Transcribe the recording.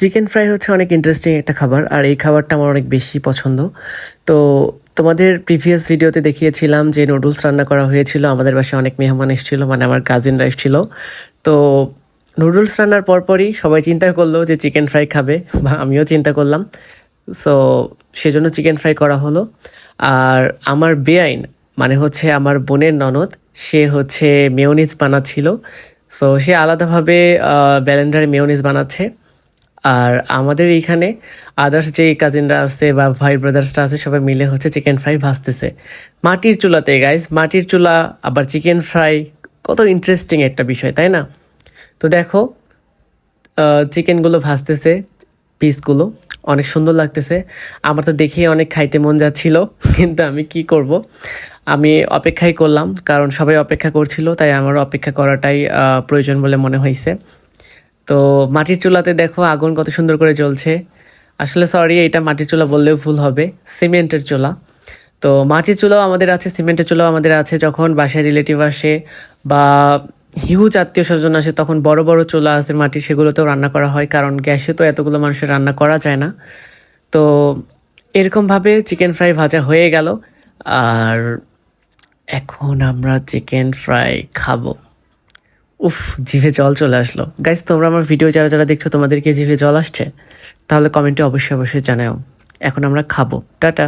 Chicken fry হচ্ছে অনেক interesting একটা খাবার, আর এই খাবারটা আমার অনেক বেশি পছন্দ। তো তোমাদের প্রিভিয়াস ভিডিওতে দেখিয়েছিলাম যে নুডলস রান্না করা হয়েছিল, আমাদের বাসায় অনেক মেহমান এসেছিল মানে আমার কাজিনরা এসেছিল। তো নুডলস রান্নার পরপরই সবাই চিন্তা করল যে চিকেন ফ্রাই খাবে, বা আমিও চিন্তা করলাম। সো সেজন্য চিকেন ফ্রাই করা হলো। আর আমার বেআইন মানে হচ্ছে আমার বোনের ননদ, সে হচ্ছে মেয়নিজ বানাচ্ছিল। সো সে আলাদাভাবে ব্যালেন্ডারে মেয়নিজ বানাচ্ছে। আর আমাদের এইখানে আদার্স যে কাজিনরা আছে বা ভাই ব্রাদার্সরা আছে, সবাই মিলে হচ্ছে চিকেন ফ্রাই ভাজতেছে। মাটির চুলাতে গাইজ মাটির চুলা, আবার চিকেন ফ্রাই কত ইন্টারেস্টিং একটা বিষয়, তাই না? তো দেখো চিকেনগুলো ভাজতেছে পিসগুলো অনেক সুন্দর লাগতেছে। আমার তো দেখেই অনেক খাইতে মন যাচ্ছিল, কিন্তু আমি কি করব? আমি অপেক্ষাই করলাম, কারণ সবাই অপেক্ষা করছিল, তাই আমার অপেক্ষা করাটাই প্রয়োজন বলে মনে হয়েছে তো মাটির চুলাতে দেখো আগুন কত সুন্দর করে জ্বলছে। আসলে সরি এটা মাটির চুলা বললেও ভুল হবে, সিমেন্টের চুলা। তো মাটির চুলাও আমাদের আছে, সিমেন্টের চুলাও আমাদের আছে, যখন বাসায় রিলেটিভ আসে বা হিউজ আত্মীয় স্বজন আসে, তখন বড় বড় চুলা আছে মাটির, সেগুলোতেও রান্না করা হয়, কারণ গ্যাসে তো এতগুলো মানুষের রান্না করা যায় না। তো এরকমভাবে চিকেন ফ্রাই ভাজা হয়ে গেল, আর এখন আমরা চিকেন ফ্রাই খাব। উফ, জিভে জল চলে আসলো। গাইজ তোমরা আমার ভিডিও যারা যারা দেখছ, তোমাদেরকে জিভে জল আসছে, তাহলে কমেন্টে অবশ্যই অবশ্যই জানাও এখন আমরা খাব। টাটা!